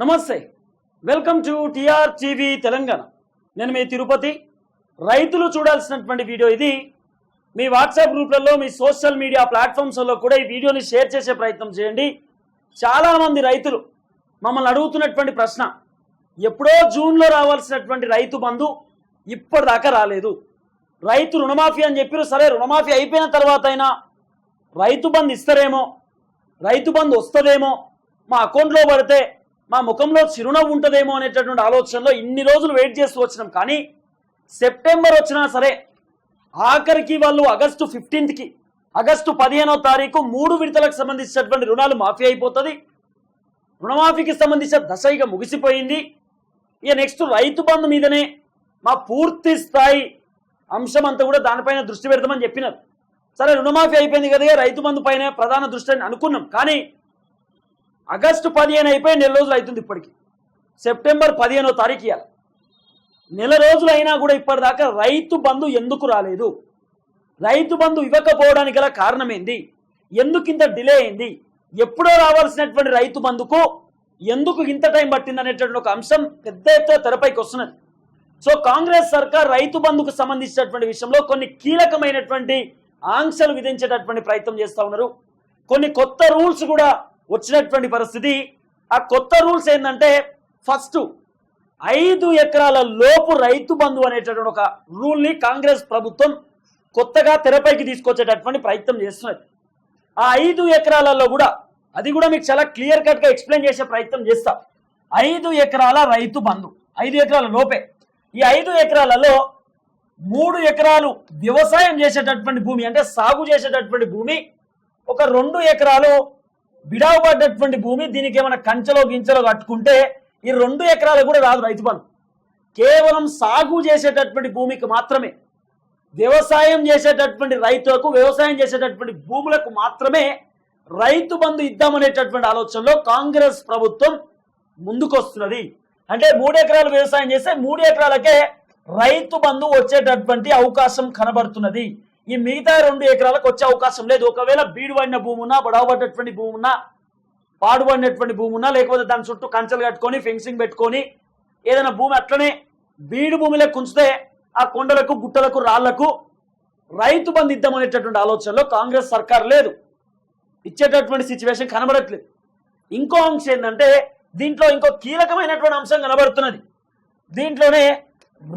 నమస్తే. Welcome to TR TV Telangana. నేను మీ తిరుపతి. రైతులు చూడాల్సినటువంటి వీడియో ఇది. మీ వాట్సాప్ గ్రూప్లలో మీ సోషల్ మీడియా ప్లాట్ఫామ్స్లో కూడా ఈ వీడియోని షేర్ చేసే ప్రయత్నం చేయండి. చాలామంది రైతులు మమ్మల్ని అడుగుతున్నటువంటి ప్రశ్న ఎప్పుడో జూన్లో రావాల్సినటువంటి రైతు బంధు ఇప్పటిదాకా రాలేదు. రైతు రుణమాఫీ అని చెప్పారు సరే రుణమాఫీ అయిపోయిన తర్వాత అయినా రైతు బంధు ఇస్తారేమో రైతు బంధు వస్తుందేమో మా అకౌంట్లో పడితే మా ముఖంలో చిరునవ్వు ఉంటుందేమో అనేటటువంటి ఆలోచనలో ఇన్ని రోజులు వెయిట్ చేస్తూ వచ్చినాం. కానీ సెప్టెంబర్ వచ్చినా సరే ఆఖరికి వాళ్ళు ఆగస్టు ఫిఫ్టీన్త్కి ఆగస్టు పదిహేనో తారీఖు మూడు విడతలకు సంబంధించినటువంటి రుణాలు మాఫీ అయిపోతుంది. రుణమాఫీకి సంబంధించిన దశ ఇక ముగిసిపోయింది. ఇక నెక్స్ట్ రైతు బంధు మీదనే మా పూర్తి స్థాయి అంశం అంతా కూడా దానిపైన దృష్టి పెడతామని చెప్పినారు. సరే రుణమాఫీ అయిపోయింది కదా రైతు బంధు పైన ప్రధాన దృష్టి అని అనుకున్నాం. కానీ ఆగస్టు పదిహేను అయిపోయి నెల రోజులు అవుతుంది ఇప్పటికి. సెప్టెంబర్ పదిహేనో తారీఖు ఇవ్వాలి నెల రోజులు అయినా కూడా ఇప్పటిదాకా రైతు బంధు ఎందుకు రాలేదు? రైతు బంధు ఇవ్వకపోవడానికి గల కారణం ఏంది ఎందుకు ఇంత డిలే అయింది? ఎప్పుడో రావాల్సినటువంటి రైతు బంధుకు ఎందుకు ఇంత టైం పట్టింది అనేటటువంటి ఒక అంశం పెద్ద ఎత్తున తెరపైకి వస్తున్నది. సో కాంగ్రెస్ సర్కార్ రైతు బంధుకు సంబంధించినటువంటి విషయంలో కొన్ని కీలకమైనటువంటి ఆంక్షలు విధించేటటువంటి ప్రయత్నం చేస్తూ ఉన్నారు. కొన్ని కొత్త రూల్స్ కూడా వచ్చినటువంటి పరిస్థితి. ఆ కొత్త రూల్స్ ఏంటంటే ఫస్ట్ ఐదు ఎకరాల లోపు రైతు బంధు అనేటటువంటి ఒక రూల్ని కాంగ్రెస్ ప్రభుత్వం కొత్తగా తెరపైకి తీసుకొచ్చేటటువంటి ప్రయత్నం చేస్తున్నది. ఆ ఐదు ఎకరాలలో కూడా అది కూడా మీకు చాలా క్లియర్ కట్గా ఎక్స్ప్లెయిన్ చేసే ప్రయత్నం చేస్తా. ఐదు ఎకరాల రైతు బంధు ఐదు ఎకరాల లోపే. ఈ ఐదు ఎకరాలలో మూడు ఎకరాలు వ్యవసాయం చేసేటటువంటి భూమి అంటే సాగు చేసేటటువంటి భూమి ఒక రెండు ఎకరాలు విడావబడ్డటువంటి భూమి దీనికి ఏమైనా కంచెలో గించెలో కట్టుకుంటే ఈ రెండు ఎకరాలు కూడా రాదు రైతు పనులు కేవలం సాగు చేసేటటువంటి భూమికి మాత్రమే వ్యవసాయం చేసేటటువంటి రైతులకు వ్యవసాయం చేసేటటువంటి భూములకు మాత్రమే రైతు బంధు ఇద్దామనేటటువంటి ఆలోచనలో కాంగ్రెస్ ప్రభుత్వం ముందుకొస్తున్నది. అంటే మూడు ఎకరాలు వ్యవసాయం చేస్తే మూడు ఎకరాలకే రైతు బంధు వచ్చేటటువంటి అవకాశం కనబడుతున్నది. ఈ మిగతా రెండు ఎకరాలకు వచ్చే అవకాశం లేదు. ఒకవేళ బీడుబడిన భూమి ఉన్నా బడవబడ్డటువంటి భూమి ఉన్నా పాడుబడినటువంటి భూమి ఉన్నా లేకపోతే దాని చుట్టూ కంచెలు కట్టుకొని ఫెన్సింగ్ పెట్టుకొని ఏదైనా భూమి అట్లనే బీడు భూమిలో కుంచితే ఆ కొండలకు గుట్టలకు రాళ్ళకు రైతు బంధు ఇద్దామనేటటువంటి ఆలోచనలో కాంగ్రెస్ సర్కార్ లేదు. ఇచ్చేటటువంటి సిచ్యువేషన్ కనబడట్లేదు. ఇంకో అంశం ఏంటంటే దీంట్లో ఇంకో కీలకమైనటువంటి అంశం కనబడుతున్నది. దీంట్లోనే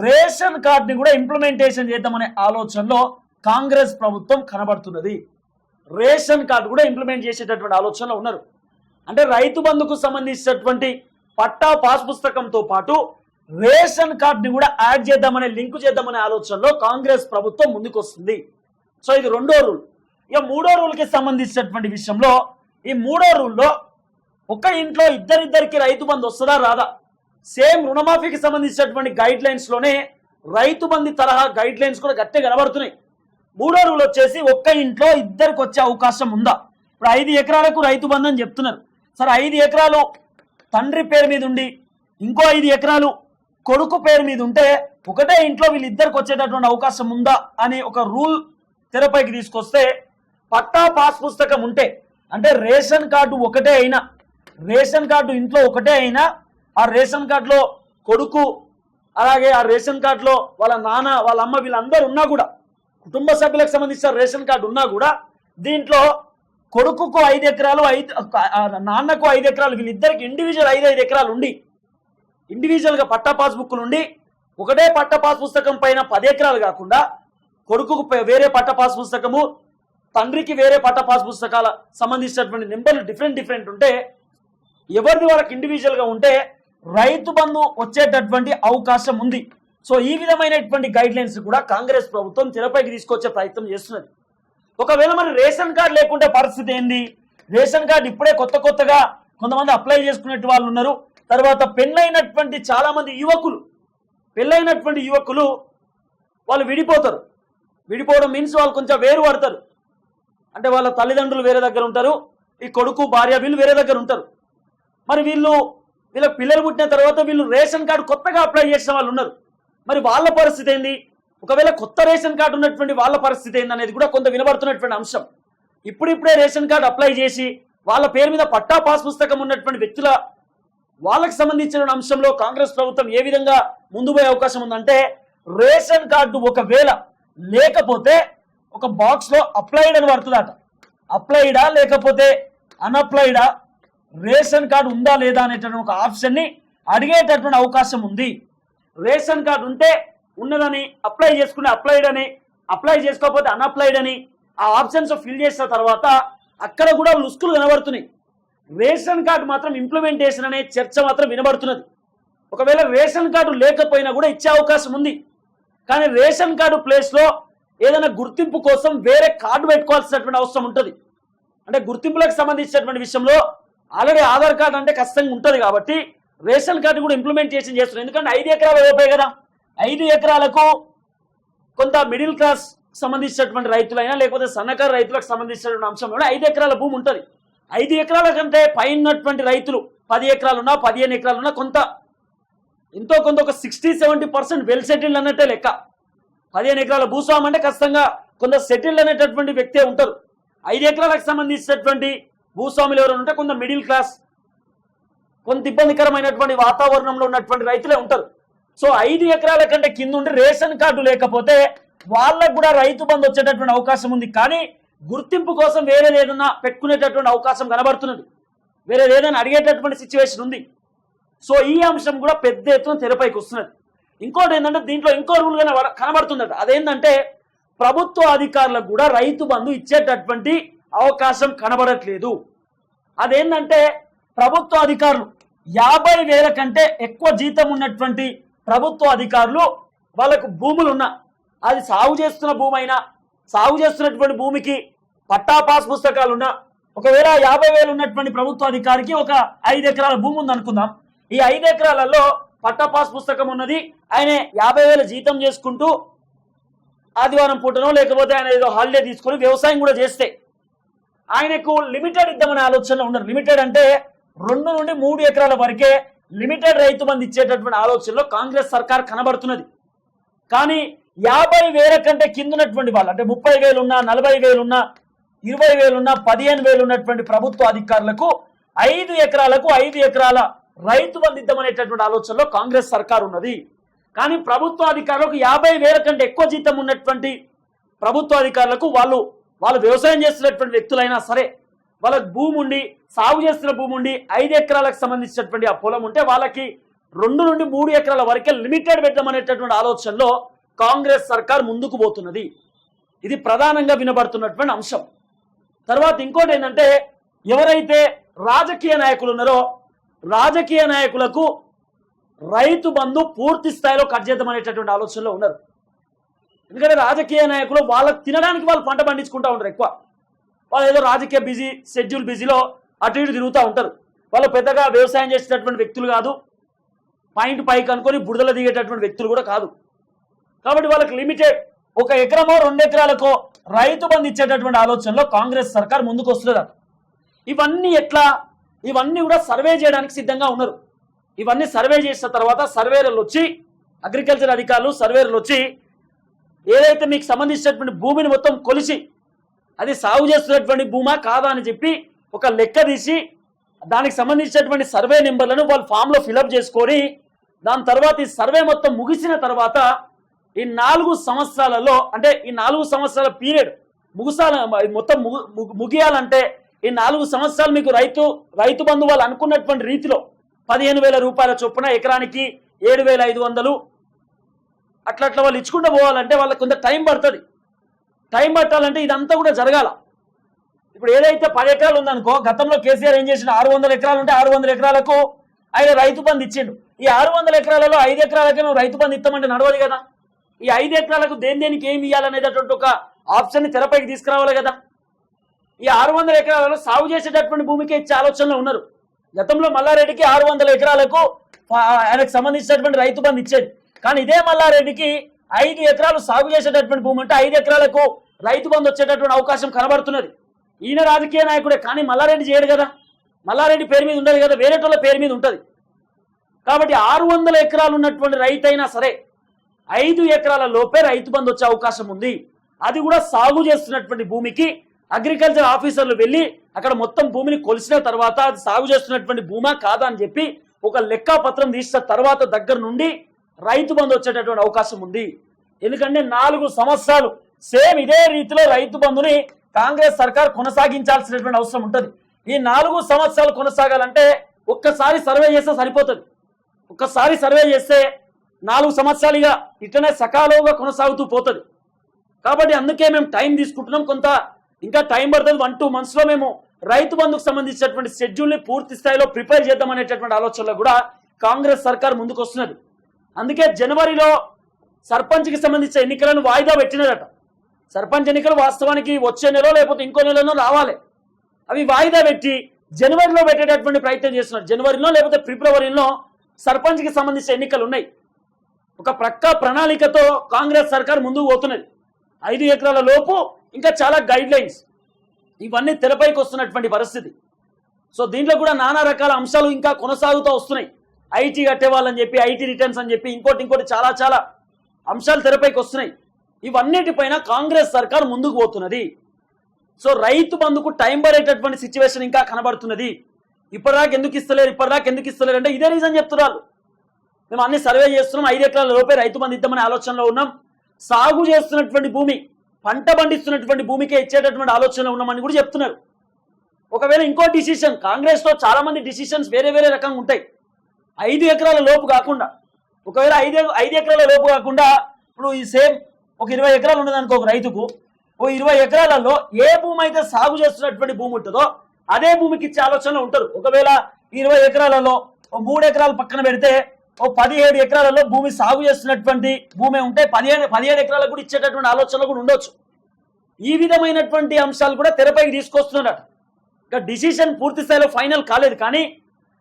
రేషన్ కార్డుని కూడా ఇంప్లిమెంటేషన్ చేద్దామనే ఆలోచనలో కాంగ్రెస్ ప్రభుత్వం కనబడుతున్నది. రేషన్ కార్డు కూడా ఇంప్లిమెంట్ చేసేటటువంటి ఆలోచనలో ఉన్నారు. అంటే రైతు బంధుకు సంబంధించినటువంటి పట్టా పాస్ పుస్తకంతో పాటు రేషన్ కార్డుని కూడా యాడ్ చేద్దామనే లింక్ చేద్దామనే ఆలోచనలో కాంగ్రెస్ ప్రభుత్వం ముందుకొస్తుంది. సో ఇది రెండో రూల్ ఇక మూడో రూల్కి సంబంధించినటువంటి విషయంలో ఈ మూడో రూల్లో ఒక ఇంట్లో ఇద్దరిద్దరికి రైతు బంధు వస్తుందా రాదా? సేమ్ రుణమాఫీకి సంబంధించినటువంటి గైడ్ లైన్స్లోనే రైతు బంధు తరహా గైడ్ లైన్స్ కూడా గట్టే కనబడుతున్నాయి. మూడో రూల్ వచ్చేసి ఒక్క ఇంట్లో ఇద్దరికి వచ్చే అవకాశం ఉందా? ఇప్పుడు ఐదు ఎకరాలకు రైతు బంధం అని చెప్తున్నారు. సరే ఐదు ఎకరాలు తండ్రి పేరు మీద ఉండి ఇంకో ఐదు ఎకరాలు కొడుకు పేరు మీద ఉంటే ఒకటే ఇంట్లో వీళ్ళిద్దరికి వచ్చేటటువంటి అవకాశం ఉందా అని ఒక రూల్ తెరపైకి తీసుకొస్తే పట్టా పాస్ పుస్తకం ఉంటే అంటే రేషన్ కార్డు ఒకటే అయినా రేషన్ కార్డు ఇంట్లో ఒకటే అయినా ఆ రేషన్ కార్డులో కొడుకు అలాగే ఆ రేషన్ కార్డులో వాళ్ళ నాన్న వాళ్ళ అమ్మ వీళ్ళందరూ ఉన్నా కూడా కుటుంబ సభ్యులకు సంబంధించిన రేషన్ కార్డు ఉన్నా కూడా దీంట్లో కొడుకుకు ఐదు ఎకరాలు ఐదు నాన్నకు ఐదు ఎకరాలు వీళ్ళిద్దరికి ఇండివిజువల్ ఐదు ఐదు ఎకరాలు ఉండి ఇండివిజువల్గా పట్టా పాస్బుక్లు ఉండి ఒకటే పట్ట పాస్ పుస్తకం పైన పది ఎకరాలు కాకుండా కొడుకుకు వేరే పట్ట పాస్ పుస్తకము తండ్రికి వేరే పట్ట పాస్ పుస్తకాల సంబంధించినటువంటి నెంబర్లు డిఫరెంట్ డిఫరెంట్ ఉంటే ఎవరిది వాళ్ళకి ఇండివిజువల్గా ఉంటే రైతు బంధు వచ్చేటటువంటి అవకాశం ఉంది. సో ఈ విధమైనటువంటి గైడ్ లైన్స్ కూడా కాంగ్రెస్ ప్రభుత్వం తెరపైకి తీసుకొచ్చే ప్రయత్నం చేస్తున్నది. ఒకవేళ మరి రేషన్ కార్డు లేకుంటే పరిస్థితి ఏంది? రేషన్ కార్డు ఇప్పుడే కొత్త కొత్తగా కొంతమంది అప్లై చేసుకునేట్టు వాళ్ళు ఉన్నారు. తర్వాత పెళ్ళైనటువంటి చాలా మంది యువకులు పెళ్ళైనటువంటి యువకులు వాళ్ళు విడిపోతారు. విడిపోవడం మీన్స్ వాళ్ళు కొంచెం వేరు పడతారు. అంటే వాళ్ళ తల్లిదండ్రులు వేరే దగ్గర ఉంటారు ఈ కొడుకు భార్య వీళ్ళు వేరే దగ్గర ఉంటారు. మరి వీళ్ళు వీళ్ళ పిల్లలు పుట్టిన తర్వాత వీళ్ళు రేషన్ కార్డు కొత్తగా అప్లై చేసిన వాళ్ళు ఉన్నారు. మరి వాళ్ళ పరిస్థితి ఏంది? ఒకవేళ కొత్త రేషన్ కార్డు ఉన్నటువంటి వాళ్ళ పరిస్థితి ఏంది అనేది కూడా కొంత వినబడుతున్నటువంటి అంశం. ఇప్పుడిప్పుడే రేషన్ కార్డు అప్లై చేసి వాళ్ళ పేరు మీద పట్టా పాస్ పుస్తకం ఉన్నటువంటి వ్యక్తుల వాళ్ళకి సంబంధించిన అంశంలో కాంగ్రెస్ ప్రభుత్వం ఏ విధంగా ముందు పోయే అవకాశం ఉందంటే రేషన్ కార్డు ఒకవేళ లేకపోతే ఒక బాక్స్లో అప్లైడ్ అని పడుతుందట. అప్లైడా లేకపోతే అన్అప్లైడా? రేషన్ కార్డు ఉందా లేదా అనేటువంటి ఒక ఆప్షన్ని అడిగేటటువంటి అవకాశం ఉంది. రేషన్ కార్డు ఉంటే ఉన్నదని అప్లై చేసుకుని అప్లైడ్ అని అప్లై చేసుకోకపోతే అన్అప్లైడ్ అని ఆ ఆప్షన్స్ ఫిల్ చేసిన తర్వాత అక్కడ కూడా లుస్కులు కనబడుతున్నాయి. రేషన్ కార్డు మాత్రం ఇంప్లిమెంటేషన్ అనే చర్చ మాత్రం వినబడుతున్నది. ఒకవేళ రేషన్ కార్డు లేకపోయినా కూడా ఇచ్చే అవకాశం ఉంది. కానీ రేషన్ కార్డు ప్లేస్లో ఏదైనా గుర్తింపు కోసం వేరే కార్డు పెట్టుకోవాల్సినటువంటి అవసరం ఉంటుంది. అంటే గుర్తింపులకు సంబంధించినటువంటి విషయంలో ఆల్రెడీ ఆధార్ కార్డు అంటే కష్టంగా ఉంటుంది కాబట్టి రేషన్ కార్డు కూడా ఇంప్లిమెంటేషన్ చేస్తున్నారు. ఎందుకంటే ఐదు ఎకరాలు అయిపోయాయి కదా. ఐదు ఎకరాలకు కొంత మిడిల్ క్లాస్ సంబంధించినటువంటి రైతులైనా లేకపోతే సన్నకారు రైతులకు సంబంధించినటువంటి అంశం కూడా ఐదు ఎకరాల భూమి ఉంటుంది. ఐదు ఎకరాల కంటే పైనటువంటి రైతులు పది ఎకరాలున్నా పదిహేను ఎకరాలున్నా కొంత ఎంతో కొంత ఒక sixty seventy percent well settled అన్నట్టే లెక్క. పదిహేను ఎకరాల భూస్వామి అంటే ఖచ్చితంగా కొంత సెటిల్డ్ అనేటటువంటి వ్యక్తే ఉంటారు. ఐదు ఎకరాలకు సంబంధించినటువంటి భూస్వాములు ఎవరైనా ఉంటే కొంత మిడిల్ క్లాస్ కొంత ఇబ్బందికరమైనటువంటి వాతావరణంలో ఉన్నటువంటి రైతులే ఉంటారు. సో ఐదు ఎకరాల కంటే కింద ఉండి రేషన్ కార్డు లేకపోతే వాళ్ళకు కూడా రైతు బంధు వచ్చేటటువంటి అవకాశం ఉంది. కానీ గుర్తింపు కోసం వేరేది ఏదన్నా పెట్టుకునేటటువంటి అవకాశం కనబడుతున్నది. వేరే ఏదైనా అడిగేటటువంటి సిచ్యువేషన్ ఉంది. సో ఈ అంశం కూడా పెద్ద ఎత్తున తెరపైకి వస్తున్నది. ఇంకోటి ఏంటంటే దీంట్లో ఇంకో రూల్ కన కనబడుతుందట అదేంటంటే ప్రభుత్వ అధికారులకు కూడా రైతు బంధు ఇచ్చేటటువంటి అవకాశం కనబడట్లేదు. అదేంటంటే ప్రభుత్వ అధికారులు. యాభై వేల కంటే ఎక్కువ జీతం ఉన్నటువంటి ప్రభుత్వ అధికారులు వాళ్ళకు భూములు ఉన్నా అది సాగు చేస్తున్న భూమి అయినా సాగు చేస్తున్నటువంటి భూమికి పట్టా పాస్ పుస్తకాలున్నా ఒకవేళ యాభై వేలు ఉన్నటువంటి ప్రభుత్వ అధికారికి ఒక ఐదు ఎకరాల భూమి ఉంది అనుకుందాం ఈ ఐదు ఎకరాలలో పట్టా పాస్ పుస్తకం ఉన్నది ఆయన యాభై వేల జీతం చేసుకుంటూ ఆదివారం పూటనో లేకపోతే ఆయన ఏదో హాలిడే తీసుకొని వ్యవసాయం కూడా చేస్తే ఆయనకు లిమిటెడ్ ఇద్దామనే ఆలోచనలో ఉన్నారు. లిమిటెడ్ అంటే రెండు నుండి మూడు ఎకరాల వరకే లిమిటెడ్ రైతు మంది ఇచ్చేటటువంటి ఆలోచనలో కాంగ్రెస్ సర్కార్ కనబడుతున్నది. కానీ యాభై వేల కంటే కిందనటువంటి వాళ్ళు అంటే ముప్పై వేలున్నా నలభై వేలున్నా ఇరవై వేలున్నా పదిహేను వేలు ఉన్నటువంటి ప్రభుత్వ అధికారులకు ఐదు ఎకరాలకు ఐదు ఎకరాల రైతు బంధిద్దామనేటటువంటి ఆలోచనలో కాంగ్రెస్ సర్కార్ ఉన్నది. కానీ ప్రభుత్వ అధికారులకు యాభై వేల కంటే ఎక్కువ జీతం ఉన్నటువంటి ప్రభుత్వ అధికారులకు వాళ్ళు వాళ్ళు వ్యవసాయం చేస్తున్నటువంటి వ్యక్తులైనా సరే వాళ్ళకి భూమి ఉండి సాగు చేస్తున్న భూమి ఉండి ఐదు ఎకరాలకు సంబంధించినటువంటి ఆ పొలం ఉంటే వాళ్ళకి రెండు నుండి మూడు ఎకరాల వరకే లిమిటెడ్ పెట్టమనేటటువంటి ఆలోచనలో కాంగ్రెస్ సర్కార్ ముందుకు పోతున్నది. ఇది ప్రధానంగా వినబడుతున్నటువంటి అంశం. తర్వాత ఇంకోటి ఏంటంటే ఎవరైతే రాజకీయ నాయకులు ఉన్నారో రాజకీయ నాయకులకు రైతు బంధు పూర్తి స్థాయిలో కట్ చేద్దామనేటటువంటి ఆలోచనలో ఉన్నారు. ఎందుకంటే రాజకీయ నాయకులు వాళ్ళకి తినడానికి వాళ్ళు పంట పండించుకుంటూ ఉంటారు ఎక్కువ. వాళ్ళు ఏదో రాజకీయ బిజీ షెడ్యూల్ బిజీలో అటు ఇటు తిరుగుతూ ఉంటారు. వాళ్ళు పెద్దగా వ్యవసాయం చేసేటటువంటి వ్యక్తులు కాదు. పాయింట్ పైకి అనుకొని బుడదల దిగేటటువంటి వ్యక్తులు కూడా కాదు. కాబట్టి వాళ్ళకి లిమిటెడ్ ఒక ఎకరమో రెండు ఎకరాలకో రైతు బంధు ఇచ్చేటటువంటి ఆలోచనలో కాంగ్రెస్ సర్కార్ ముందుకు వస్తుందట ఇవన్నీ ఎట్లా? ఇవన్నీ కూడా సర్వే చేయడానికి సిద్ధంగా ఉన్నారు. ఇవన్నీ సర్వే చేసిన తర్వాత సర్వేలు వచ్చి అగ్రికల్చర్ అధికారులు సర్వేలు వచ్చి ఏదైతే మీకు సంబంధించినటువంటి భూమిని మొత్తం కొలిసి అది సాగు చేస్తున్నటువంటి భూమా కాదా అని చెప్పి ఒక లెక్క తీసి దానికి సంబంధించినటువంటి సర్వే నెంబర్లను వాళ్ళు ఫామ్లో ఫిలప్ చేసుకొని దాని తర్వాత ఈ సర్వే మొత్తం ముగిసిన తర్వాత ఈ నాలుగు సంవత్సరాలలో అంటే ఈ నాలుగు సంవత్సరాల పీరియడ్ ముగిసాల మొత్తం ముగియాలంటే ఈ నాలుగు సంవత్సరాలు మీకు రైతు రైతు బంధు వాళ్ళు అనుకున్నటువంటి రీతిలో పదిహేను వేల రూపాయల చొప్పున ఎకరానికి ఏడు వేల ఐదు వందలు అట్లా అట్లా వాళ్ళు ఇచ్చుకుంటూ పోవాలంటే వాళ్ళకి కొంత టైం పడుతుంది. టైం పట్టాలంటే ఇదంతా కూడా జరగాల. ఇప్పుడు ఏదైతే పది ఎకరాలు ఉందనుకో గతంలో కేసీఆర్ ఏం చేసిన ఆరు వందల ఎకరాలు ఉంటే ఆరు వందల ఎకరాలకు ఆయన రైతు బంధు ఇచ్చిండు. ఈ ఆరు వందల ఎకరాలలో ఐదు ఎకరాలకే నువ్వు రైతు బంధు ఇస్తామంటే నడవదు కదా. ఈ ఐదు ఎకరాలకు దేని దేనికి ఏమి ఇవ్వాలనేటటువంటి ఒక ఆప్షన్ని తెరపైకి తీసుకురావాలి కదా. ఈ ఆరు వందల ఎకరాలలో సాగు చేసేటటువంటి భూమికి ఇచ్చే ఆలోచనలో ఉన్నారు. గతంలో మల్లారెడ్డికి ఆరు వందల ఎకరాలకు ఆయనకు సంబంధించినటువంటి రైతు బంధు ఇచ్చేది. కానీ ఇదే మల్లారెడ్డికి ఐదు ఎకరాలు సాగు చేసేటటువంటి భూమి అంటే ఐదు ఎకరాలకు రైతు బంధు వచ్చేటటువంటి అవకాశం కనబడుతున్నది. ఈయన రాజకీయ నాయకుడే కానీ మల్లారెడ్డి చేయడు కదా. మల్లారెడ్డి పేరు మీద ఉండదు కదా వేరేటోళ్ళ పేరు మీద ఉంటుంది. కాబట్టి ఆరు వందల ఎకరాలు ఉన్నటువంటి రైతు అయినా సరే ఐదు ఎకరాల లోపే రైతు బంధు వచ్చే అవకాశం ఉంది. అది కూడా సాగు చేస్తున్నటువంటి భూమికి అగ్రికల్చర్ ఆఫీసర్లు వెళ్ళి అక్కడ మొత్తం భూమిని కొలిసిన తర్వాత అది సాగు చేస్తున్నటువంటి భూమా కాదా అని చెప్పి ఒక లెక్క పత్రం తీసిన తర్వాత దగ్గర నుండి రైతు బంధు వచ్చేటటువంటి అవకాశం ఉంది. ఎందుకంటే నాలుగు సంవత్సరాలు సేమ్ ఇదే రీతిలో రైతు బంధుని కాంగ్రెస్ సర్కార్ కొనసాగించాల్సినటువంటి అవసరం ఉంటుంది. ఈ నాలుగు సంవత్సరాలు కొనసాగాలంటే ఒక్కసారి సర్వే చేస్తే సరిపోతుంది. ఒక్కసారి సర్వే చేస్తే నాలుగు సంవత్సరాలుగా ఇట్లనే సకాలంగా కొనసాగుతూ పోతుంది. కాబట్టి అందుకే మేము టైం తీసుకుంటున్నాం. కొంత ఇంకా టైం పడుతుంది. వన్ టూ మంత్స్లో మేము రైతు బంధుకు సంబంధించినటువంటి షెడ్యూల్ని పూర్తి స్థాయిలో ప్రిపేర్ చేద్దామనేటటువంటి ఆలోచనలో కూడా కాంగ్రెస్ సర్కార్ ముందుకు వస్తున్నది అందుకే జనవరిలో సర్పంచ్కి సంబంధించిన ఎన్నికలను వాయిదా పెట్టినారట. సర్పంచ్ ఎన్నికలు వాస్తవానికి వచ్చే నెల లేకపోతే ఇంకో నెలలో రావాలి. అవి వాయిదా పెట్టి జనవరిలో పెట్టేటటువంటి ప్రయత్నం చేస్తున్నారు. జనవరిలో లేకపోతే ఫిబ్రవరిలో సర్పంచ్కి సంబంధించిన ఎన్నికలు ఉన్నాయి. ఒక ప్రక్క ప్రణాళికతో కాంగ్రెస్ సర్కార్ ముందుకు పోతున్నది. ఐదు ఎకరాల లోపు ఇంకా చాలా గైడ్ లైన్స్ ఇవన్నీ తెరపైకి వస్తున్నటువంటి పరిస్థితి. సో దీంట్లో కూడా నానా రకాల అంశాలు ఇంకా కొనసాగుతూ వస్తున్నాయి. ఐటీ కట్టేవాళ్ళని చెప్పి ఐటీ రిటర్న్స్ అని చెప్పి ఇంకోటి ఇంకోటి చాలా చాలా అంశాలు తెరపైకి వస్తున్నాయి. ఇవన్నిటిపైన కాంగ్రెస్ సర్కార్ ముందుకు పోతున్నది. సో రైతు బంధుకు టైం పడేటటువంటి సిచ్యువేషన్ ఇంకా కనబడుతున్నది. ఇప్పటిదాకా ఎందుకు ఇస్తలేరు ఇప్పటిదాకా ఎందుకు ఇస్తలేరు అంటే ఇదే రీజన్ చెప్తున్నారు. మేము అన్ని సర్వే చేస్తున్నాం ఐదు ఎకరాల లోపే రైతు బంధు ఇద్దామనే ఆలోచనలో ఉన్నాం. సాగు చేస్తున్నటువంటి భూమి పంట పండిస్తున్నటువంటి భూమికే ఇచ్చేటటువంటి ఆలోచనలో ఉన్నామని కూడా చెప్తున్నారు. ఒకవేళ ఇంకో డిసిషన్ కాంగ్రెస్లో చాలా మంది డిసిషన్స్ వేరే వేరే రకంగా ఉంటాయి. ఐదు ఎకరాల లోపు కాకుండా ఒకవేళ ఐదు ఐదు ఎకరాల లోపు కాకుండా ఇప్పుడు ఈ సేమ్ ఒక ఇరవై ఎకరాలు ఉన్నదనుకో ఒక రైతుకు ఓ ఇరవై ఎకరాలలో ఏ భూమి అయితే సాగు చేస్తున్నటువంటి భూమి ఉంటుందో అదే భూమికి ఇచ్చే ఆలోచనలో ఉంటారు. ఒకవేళ ఇరవై ఎకరాలలో ఓ మూడు ఎకరాలు పక్కన పెడితే ఓ పదిహేడు ఎకరాలలో భూమి సాగు చేస్తున్నటువంటి భూమి ఉంటే పదిహేను పదిహేడు ఎకరాలకు కూడా ఇచ్చేటటువంటి ఆలోచనలు కూడా ఉండొచ్చు. ఈ విధమైనటువంటి అంశాలు కూడా తెరపైకి తీసుకొస్తున్నారు ఇంకా డిసిషన్ పూర్తి స్థాయిలో ఫైనల్ కాలేదు. కానీ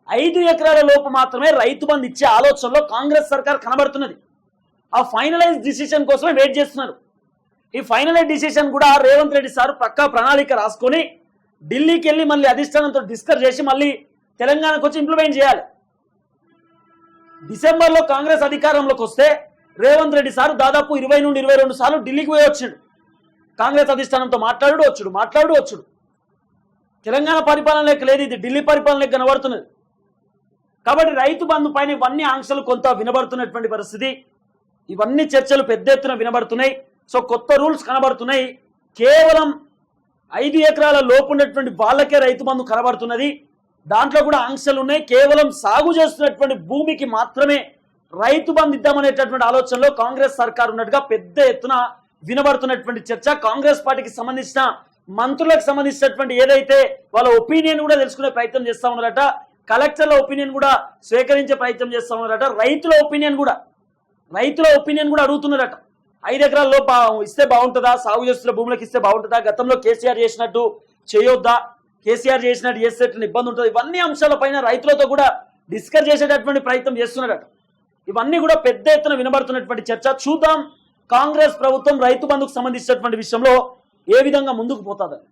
ఐదు ఎకరాల లోపు మాత్రమే రైతు బంధు ఇచ్చే ఆలోచనలో కాంగ్రెస్ సర్కార్ కనబడుతున్నది. ఆ ఫైనలైజ్ డిసిషన్ కోసమే వెయిట్ చేస్తున్నారు. ఈ ఫైనలైజ్ డిసిషన్ కూడా రేవంత్ రెడ్డి సార్ పక్కా ప్రణాళిక రాసుకొని ఢిల్లీకి వెళ్ళి మళ్ళీ అధిష్టానంతో డిస్కస్ చేసి మళ్ళీ తెలంగాణకు వచ్చి ఇంప్లిమెంట్ చేయాలి. డిసెంబర్లో కాంగ్రెస్ అధికారంలోకి వస్తే రేవంత్ రెడ్డి సార్ దాదాపు ఇరవై నుండి ఇరవై రెండు సార్లు ఢిల్లీకి పోయి వచ్చాడు. కాంగ్రెస్ అధిష్టానంతో మాట్లాడు వచ్చుడు మాట్లాడు వచ్చుడు. తెలంగాణ పరిపాలన లెక్క లేదు ఇది ఢిల్లీ పరిపాలన లెక్క కనబడుతున్నది. కాబట్టి రైతు బంధు పైన ఇవన్నీ ఆంక్షలు కొంత వినబడుతున్నటువంటి పరిస్థితి. ఇవన్నీ చర్చలు పెద్ద ఎత్తున వినబడుతున్నాయి. సో కొత్త రూల్స్ కనబడుతున్నాయి. కేవలం ఐదు ఎకరాల లోపు ఉన్నటువంటి వాళ్ళకే రైతు బంధు కనబడుతున్నది. దాంట్లో కూడా ఆంక్షలు ఉన్నాయి. కేవలం సాగు చేస్తున్నటువంటి భూమికి మాత్రమే రైతు బంధు ఇద్దామనేటటువంటి ఆలోచనలో కాంగ్రెస్ సర్కార్ ఉన్నట్టుగా పెద్ద ఎత్తున వినబడుతున్నటువంటి చర్చ. కాంగ్రెస్ పార్టీకి సంబంధించిన మంత్రులకు సంబంధించినటువంటి ఏదైతే వాళ్ళ ఒపీనియన్ కూడా తెలుసుకునే ప్రయత్నం చేస్తా ఉన్నారట. కలెక్టర్ల ఒపీనియన్ కూడా స్వీకరించే ప్రయత్నం చేస్తా ఉన్నారట రైతుల ఒపీనియన్ కూడా. రైతుల ఒపీనియన్ కూడా అడుగుతున్నారట. ఐదు ఎకరాల్లో ఇస్తే బాగుంటుందా? సాగు చేస్తున్న భూములకు ఇస్తే బాగుంటుందా? గతంలో కేసీఆర్ చేసినట్టు చేయొద్దా? కేసీఆర్ చేసినట్టు చేసేటటువంటి ఇబ్బంది ఉంటుంది? ఇవన్నీ అంశాలపైన రైతులతో కూడా డిస్కస్ చేసేటటువంటి ప్రయత్నం చేస్తున్నారట. ఇవన్నీ కూడా పెద్ద ఎత్తున వినబడుతున్నటువంటి చర్చ. చూద్దాం. కాంగ్రెస్ ప్రభుత్వం రైతు బంధుకు సంబంధించినటువంటి విషయంలో ఏ విధంగా ముందుకు పోతుందని